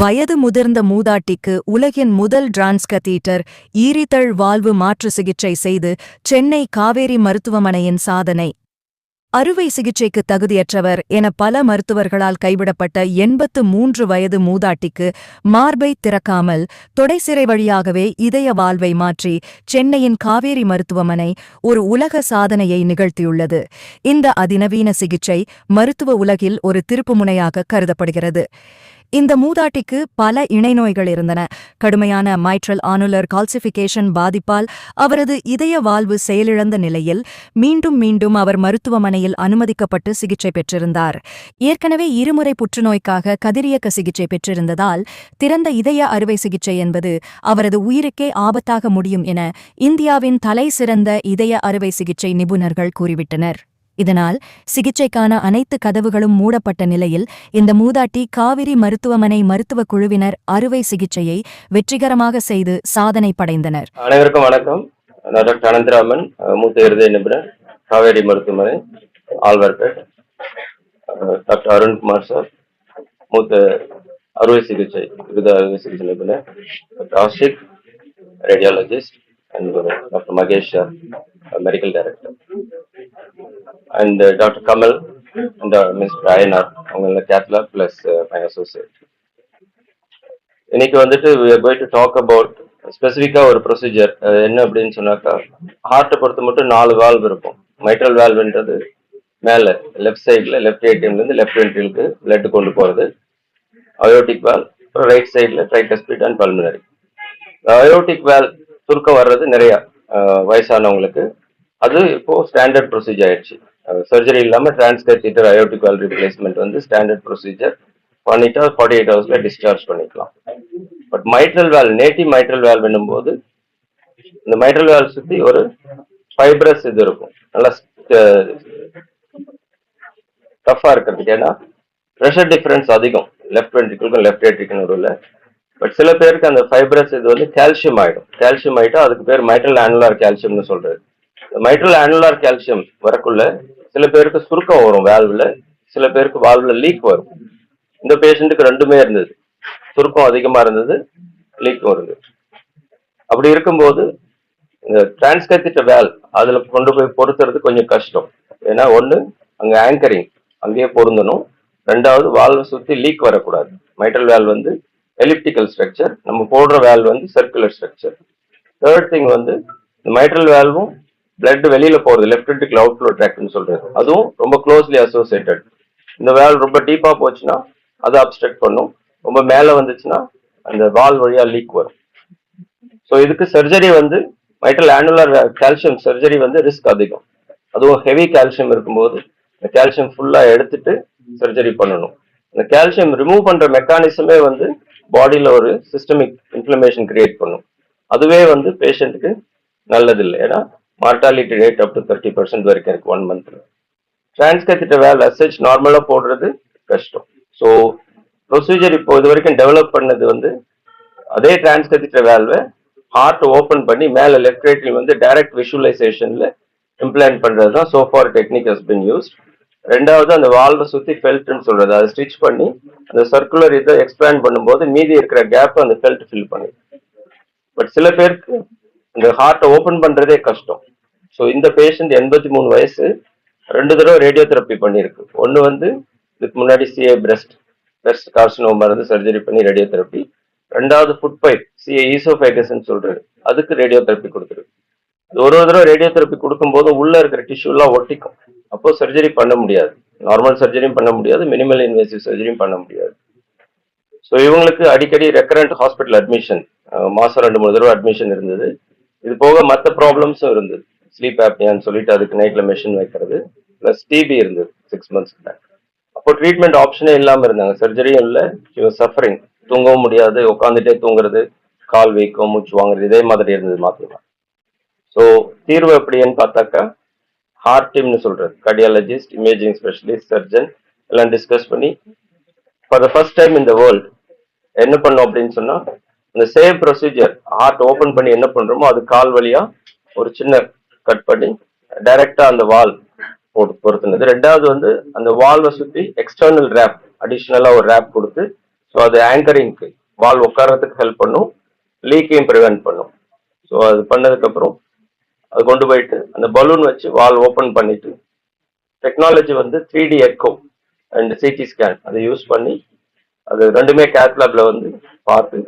வயது முதிர்ந்த மூதாட்டிக்கு உலகின் முதல் டிரான்ஸ்கதீட்டர் ஈரிதழ் வாழ்வு மாற்று சிகிச்சை செய்து சென்னை காவேரி மருத்துவமனையின் சாதனை. அறுவை சிகிச்சைக்கு தகுதியற்றவர் என பல மருத்துவர்களால் கைவிடப்பட்ட எண்பத்து மூன்று வயது மூதாட்டிக்கு மார்பை திறக்காமல் தொடைசிறை வழியாகவே இதய வாழ்வை மாற்றி சென்னையின் காவேரி மருத்துவமனை ஒரு உலக சாதனையை நிகழ்த்தியுள்ளது. இந்த அதிநவீன சிகிச்சை மருத்துவ உலகில் ஒரு திருப்புமுனையாக கருதப்படுகிறது. இந்த மூதாட்டிக்கு பல இணைநோய்கள் இருந்தன. கடுமையான மைட்ரல் ஆனுலர் கால்சிஃபிகேஷன் பாதிப்பால் அவரது இதய வாழ்வு செயலிழந்த நிலையில் மீண்டும் மீண்டும் அவர் மருத்துவமனையில் அனுமதிக்கப்பட்டு சிகிச்சை பெற்றிருந்தார். ஏற்கனவே இருமுறை புற்றுநோய்க்காக கதிரியக்க சிகிச்சை பெற்றிருந்ததால் திறந்த இதய அறுவை சிகிச்சை என்பது அவரது உயிருக்கே ஆபத்தாக முடியும் என இந்தியாவின் தலை சிறந்த இதய அறுவை சிகிச்சை நிபுணர்கள் கூறிவிட்டனர். இதனால் சிகிச்சைக்கான அனைத்து கதவுகளும் மூடப்பட்ட நிலையில் இந்த மூதாட்டி காவிரி மருத்துவமனை மருத்துவக் குழுவினர் அறுவை சிகிச்சையை வெற்றிகரமாக செய்து சாதனை படைந்தனர். அனைவருக்கும் வணக்கம். டாக்டர் அனந்தராமன் மூத்த இருதய நிபுணர் காவேரி மருத்துவமனை ஆழ்வார்பேட். டாக்டர் அருண்குமார் சார் மூத்த அறுவை சிகிச்சை விருத அறுவை சிகிச்சை நிபுணர் doctor Ashiq radiologist and doctor Mahesh sir medical director and doctor Kamal and mister Ayanar அவங்க கேட்லா பிளஸ் மை அசோசியேட் இன்னைக்கு வந்துட்டு we are going ஸ்பெசிஃபிக்கா ஒரு ப்ரொசீஜர் என்ன அப்படின்னு சொன்னாக்கா ஹார்ட்டை பொறுத்த மட்டும் நாலு வால்வ் இருக்கும். மைட்ரல் வால்வ்ன்றது மேல லெஃப்ட் சைடில் லெஃப்ட் ஏடிஎம்ல இருந்து லெஃப்ட் வென்ட்ரிலுக்கு பிளட் கொண்டு போறது. அயோட்டிக் வால் ரைட் சைடில் tricuspid and pulmonary aortic valve சுருக்கம் வர்றது நிறைய uh, வயசானவங்களுக்கு. அது இப்போ ஸ்டாண்டர்ட் ப்ரொசீஜர் ஆயிடுச்சு. சர்ஜரி இல்லாம டிரான்ஸ்கேத்தீட்டர் அயோட்டிக் வால் ரிப்ளேஸ்மெண்ட் வந்து ஸ்டாண்டர்ட் ப்ரொசீஜர் பண்ணிட்டா ஃபார்ட்டி எயிட் ஹவர்ஸில் டிஸ்சார்ஜ் பண்ணிக்கலாம். But mitral valve native mitral valve போது இந்த மைட்ரல் வேல் சுத்தி ஒரு ஃபைப்ரஸ் இது இருக்கும். நல்லா டஃப்பாக இருக்கிறதுக்கு. ஏன்னா ப்ரெஷர் டிஃப்ரென்ஸ் அதிகம். லெஃப்ட் வென்ட்ரிக்கும் லெஃப்ட் ஏட்ரிக்கும் நடுவில். பட் சில பேருக்கு அந்த ஃபைப்ரஸ் இது வந்து கால்சியம் ஆயிடும். கால்சியம் ஆகிட்டா அதுக்கு பேர் மைட்ரல் ஆனுலார் கால்சியம்னு சொல்றது மைட்ரல் ஆனுலார் கால்சியம் வரக்குள்ள சில பேருக்கு சுருக்கம் வரும் வேல்வில் சில பேருக்கு வால்வில் லீக் வரும். இந்த பேஷண்ட்டுக்கு ரெண்டுமே இருந்தது. சுருக்கம் அதிகமாக இருந்தது லீக்கும் இருந்தது அப்படி இருக்கும்போது இந்த டிரான்ஸ்கத்திட்ட வேல் அதில் கொண்டு போய் பொருத்துறது கொஞ்சம் கஷ்டம். ஏன்னா ஒன்று அங்கே ஆங்கரிங் அங்கேயே பொருந்தணும். ரெண்டாவது வால்வை சுற்றி லீக் வரக்கூடாது. மைட்ரல் வேல் வந்து எலிப்டிக்கல் ஸ்ட்ரக்சர் நம்ம போடுற வேல் வந்து சர்க்குலர் ஸ்ட்ரக்சர் தேர்ட் திங் வந்து இந்த மைட்ரல் வேல்வும் பிளட் வெளியில போறது லெஃப்ட் வென்ட்ரிகல் அவுட் ஃப்ளோ ட்ராக்ட்னு சொல்றது. அதுவும் ரொம்ப க்ளோஸ்லி அசோசியேட்டட் இந்த வேல் ரொம்ப டீப்பா போச்சுன்னா அது அப்ஸ்ட்ரக்ட் பண்ணும். ரொம்ப மேல வந்துச்சுன்னா அந்த வால் வழியா லீக் வரும். ஸோ இதுக்கு சர்ஜரி வந்து மைட்டல் ஆனுலர் கால்சியம் சர்ஜரி வந்து ரிஸ்க் அதிகம். அதுவும் ஹெவி கால்சியம் இருக்கும்போது இந்த கால்சியம் ஃபுல்லா எடுத்துட்டு சர்ஜரி பண்ணணும். இந்த கால்சியம் ரிமூவ் பண்ற மெக்கானிசமே வந்து பாடியில ஒரு சிஸ்டமிக் இன்ஃப்ளமேஷன் கிரியேட் பண்ணும். அதுவே வந்து பேஷண்ட்டுக்கு நல்லதில்லை. ஏன்னா mortality rate up to thirty percent வரைக்கும் இருக்கு ஒன் மந்த்ல டிரான்ஸ்கத்திட்ட வேல் அசச் நார்மலாக போடுறது கஷ்டம். ஸோ ப்ரொசீஜர் இப்போ இது வரைக்கும் டெவலப் பண்ணது வந்து அதே டிரான்ஸ்கத்திட்ட வேல்வை ஹார்ட் ஓப்பன் பண்ணி மேலே லெஃப்ட் ரைட்ல வந்து டைரக்ட் விஷுவலைசேஷனில் இம்ப்ளான்ட் பண்ணுறது தான் so far technique has been used ரெண்டாவது அந்த வால்வை சுற்றி ஃபெல்ட்னு சொல்கிறது அதை ஸ்டிச் பண்ணி அந்த சர்க்குலர் இதை எக்ஸ்பேண்ட் பண்ணும்போது மீதி இருக்கிற கேப்பை அந்த ஃபெல்ட் ஃபில் பண்ணி. பட் சில பேருக்கு இந்த ஹார்ட்டை ஓபன் பண்றதே கஷ்டம். ஸோ இந்த பேஷண்ட் எண்பத்தி மூணு வயசு ரெண்டு தடவை ரேடியோ தெரப்பி பண்ணியிருக்கு ஒன்று வந்து இதுக்கு முன்னாடி சிஏ பிரஸ்ட் பிரஸ்ட் கார்சினோம் மருந்து சர்ஜரி பண்ணி ரேடியோ தெரப்பி ரெண்டாவது ஃபுட் பைப் சிஏ ஈசோஃபைகஸ்ன்னு சொல்றாரு. அதுக்கு ரேடியோ தெரப்பி கொடுத்துருக்கு ஒரு ஒரு தடவை ரேடியோ தெரப்பி கொடுக்கும்போது உள்ள இருக்கிற டிஷ்யூலாம் ஒட்டிக்கும். அப்போ சர்ஜரி பண்ண முடியாது. நார்மல் சர்ஜரியும் பண்ண முடியாது. மினிமல் இன்வெசிவ் சர்ஜரியும் பண்ண முடியாது. ஸோ இவங்களுக்கு அடிக்கடி ரெக்கரண்ட் ஹாஸ்பிட்டல் அட்மிஷன் மாதம் ரெண்டு மூணு தடவை அட்மிஷன் இருந்தது. இது போக மற்ற ப்ராப்ளம்ஸும் இருந்தது. ஸ்லீப் ஆப்னியான்னு சொல்லிட்டு அதுக்கு நைட்ல மெஷின் வைக்கிறது ப்ளஸ் டிபி இருந்தது சிக்ஸ் மந்த்ஸ் பேக் அப்போ ட்ரீட்மெண்ட் ஆப்ஷனே இல்லாமல் இருந்தாங்க. சர்ஜரியும் இல்லை இவன் சஃபரிங் தூங்கவும் முடியாது உட்காந்துட்டே தூங்குறது கால் வீக்கம் மூச்சு வாங்குறது இதே மாதிரி இருந்தது மாத்திரம் ஸோ தீர்வு எப்படின்னு பார்த்தாக்கா ஹார்ட் டீம்னு சொல்றது. கார்டியாலஜிஸ்ட் இமேஜிங் ஸ்பெஷலிஸ்ட் சர்ஜன் எல்லாம் டிஸ்கஸ் பண்ணி ஃபார் த ஃபர்ஸ்ட் டைம் இந்த வேர்ல்ட் என்ன பண்ணோம் அப்படின்னு சொன்னா இந்த சேம் ப்ரொசீஜர் ஹார்ட் ஓபன் பண்ணி என்ன பண்றோமோ அது கால் வழியா ஒரு சின்ன கட் பண்ணி டைரக்டா அந்த வால் போட்டு பொருத்தினது. ரெண்டாவது வந்து அந்த வால்வை சுத்தி எக்ஸ்டர்னல் ரேப் அடிஷ்னலா ஒரு ரேப் கொடுத்து ஸோ அது ஆங்கரிங்க்கு வால் உட்கார்றதுக்கு ஹெல்ப் பண்ணும் லீக்கையும் ப்ரிவென்ட் பண்ணும். ஸோ அது பண்ணதுக்கப்புறம் அது கொண்டு போயிட்டு அந்த பலூன் வச்சு வால் ஓப்பன் பண்ணிட்டு டெக்னாலஜி வந்து three D echo and CT scan அதை யூஸ் பண்ணி அது ரெண்டுமே கேத்லாப்ல வந்து பார்த்து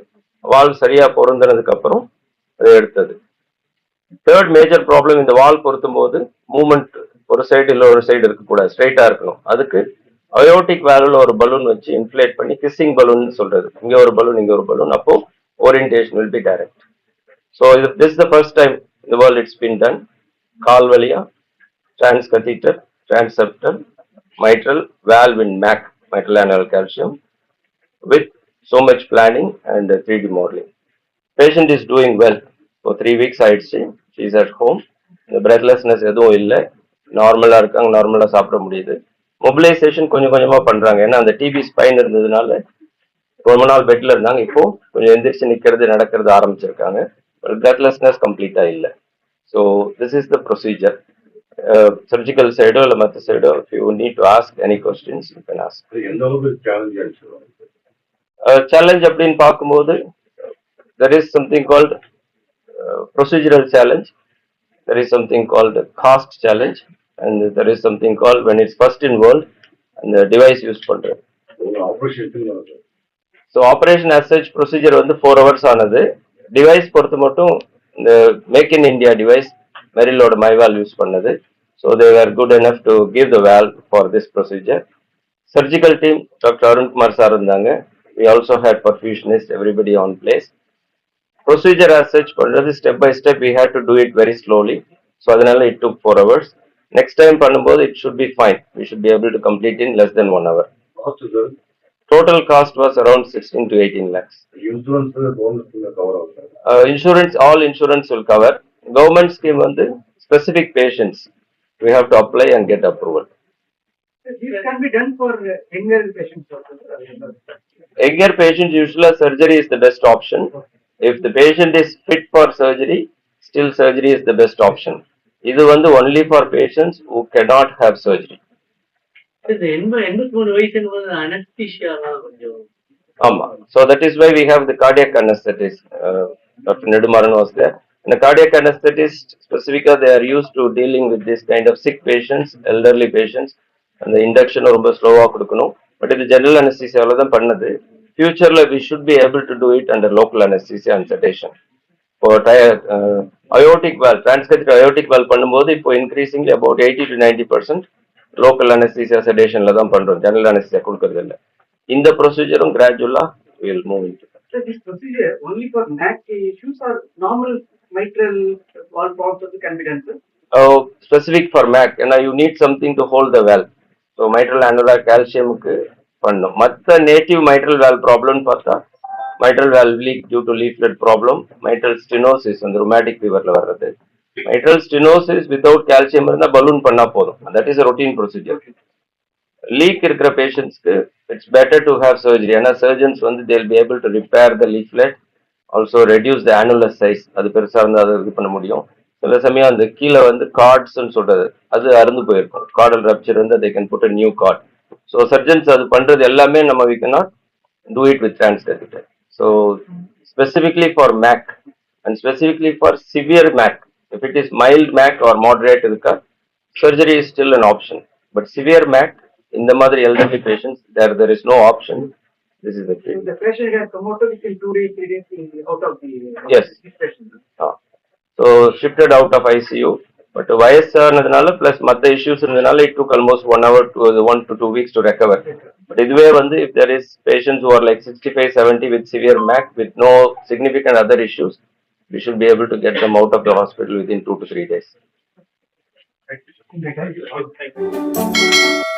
வால் சரியா பொருந்தினதுக்கு அப்புறம் அதை எடுத்தது. தேர்ட் மேஜர் ப்ராப்ளம் இந்த வால் பொருத்தும் போது மூமெண்ட் ஒரு சைடு இல்லை ஒரு சைடு இருக்கக்கூடாது. ஸ்ட்ரைட்டா இருக்கணும். அதுக்கு அயோட்டிக் வேல்வ்ல ஒரு பலூன் வச்சு இன்ஃபிளேட் பண்ணி கிஸ்ஸிங் பலூன் சொல்றது. இங்க ஒரு பலூன் இங்க ஒரு பலூன் அப்போ orientation will be direct so இது திஸ் த ஃபர்ஸ்ட் டைம் இந்த வேர்ல்ட் இட்ஸ் பின் டன் கால் வழியா transcatheter transeptal, mitral, valve in MAC, mitral annular calcium, with so much planning and three 3D modeling. Patient is doing well. For three weeks ஆயிடுச்சு she at at home. இந்த breathlessness எதுவும் இல்லை. நார்மலாக இருக்காங்க. நார்மலாக சாப்பிட முடியுது. மொபிலைசேஷன் கொஞ்சம் கொஞ்சமாக பண்ணுறாங்க ஏன்னா அந்த டிபி ஸ்பைன் இருந்ததுனால ரொம்ப நாள் பெட்ல இருந்தாங்க. இப்போ கொஞ்சம் எந்திரிச்சு நிற்கிறது நடக்கிறது ஆரம்பிச்சிருக்காங்க. பிரெத்லெஸ்னஸ் கம்ப்ளீட்டாக இல்லை. So this is the procedure surgical சைடோ இல்லை மற்ற சைடோ if you need to ask any questions you can ask எந்த அளவுக்கு சேலஞ்ச் சேலஞ்ச் அப்படின்னு பார்க்கும்போது there is something called procedural challenge there is something called cost challenge and there is something call when it's first in world அந்த device use பண்ணுறது ஒரு operation so operation as such procedure வந்து four hours ஆனது. Device பொறுத்து மட்டும் இந்த make in India device மெரிலோட Myval use பண்ணது. So they are good enough to give the valve for this procedure surgical team doctor Arunkumar sir இருந்தாங்க. We also had perfusionist everybody on place procedure as such பண்ணுறது step by step we had to do it very slowly so அதனால it took four hours next time பண்ணும்போது it should be fine we should be able to complete in less than one hour cost sir total cost was around sixteen to eighteen lakhs insurance government cover ஆகும் uh, insurance, all insurance will cover. Government scheme on the specific patients, we have to apply and get approval. This can be done for uh, younger patients also. Younger patients, usually surgery is the best option. If the patient is fit for surgery, still surgery is the best option. இது வந்து only for patients who cannot have surgery. இது எண்பது எண்பத்தி மூணு வயசுங்கிறது அனஸ்தீஷியாலாம் கொஞ்சம் ஆமா. So that is why we have the cardiac anesthetist. Uh, Dr. Nedumaran was there. And the cardiac anesthetist, specifically, they are used to dealing with this kind of sick patients, elderly patients. அந்த induction ரொம்ப ஸ்லோவா கொடுக்கணும். But இது general அனஸ்தீசியாவில தான் பண்ணது. ஃபியூச்சர்ல we should be able to do it under local anaesthesia and sedation இப்போ aortic valve transcatheter aortic valve பண்ணும்போது இப்போ increasingly about eighty to ninety percent local anaesthesia செடேஷன்ல தான் பண்றோம். ஜெனரல் அனஸ்தீசியா கொடுக்கறது இல்லை. இந்த ப்ரொசீஜரும் கிராஜுவலா will move in So this procedure only for neck issues or normal mitral valve problems also can be done, sir? uh, specific for MAC. ஏன்னா you need something to hold the valve. So mitral annular கால்சியமுக்கு பண்ணும் மற்ற native mitral valve ப்ராப்ளம்னு பார்த்தா mitral valve leak due to leaflet problem mitral stenosis வந்து rheumatic ஃபீவரில் வர்றது mitral stenosis without calcium இருந்தால் balloon பண்ணால் போதும் that is routine procedure leak இருக்கிற பேஷண்ட்ஸ்க்கு it's better to have surgery ஏன்னா சர்ஜன்ஸ் வந்து they'll be able to repair the leaflet also reduce the annulus size அது பெருசாக இருந்தால் அதை இது பண்ண முடியும் சில சமயம் அந்த கீழே வந்து கார்ட்ஸ்ன்னு சொல்றது அது அறுந்து போயிருக்கும் கார்டல் ரப்சர் வந்து they can put a new cord so surgeons அது பண்றது எல்லாமே நம்ம we cannot do it with transcatheter. So specifically for MAC and specifically for severe MAC, if it is mild MAC or moderate இருக்கா surgery is still an option. But severe MAC இந்த மாதிரி elderly patients there there is no option. This is the So treatment. the patient can come out within two days, three days uh, out of the. Yes. This patient. Ah. So shifted out of ICU. But வயசானதுனால plus மற்ற issues இருந்ததுனால it took almost one hour to one to two weeks to recover but இதுவே வந்து if there is patients are like sixty five seventy with severe mac with no significant other issues we should be able to get them out of the hospital within two to three days. Thank you.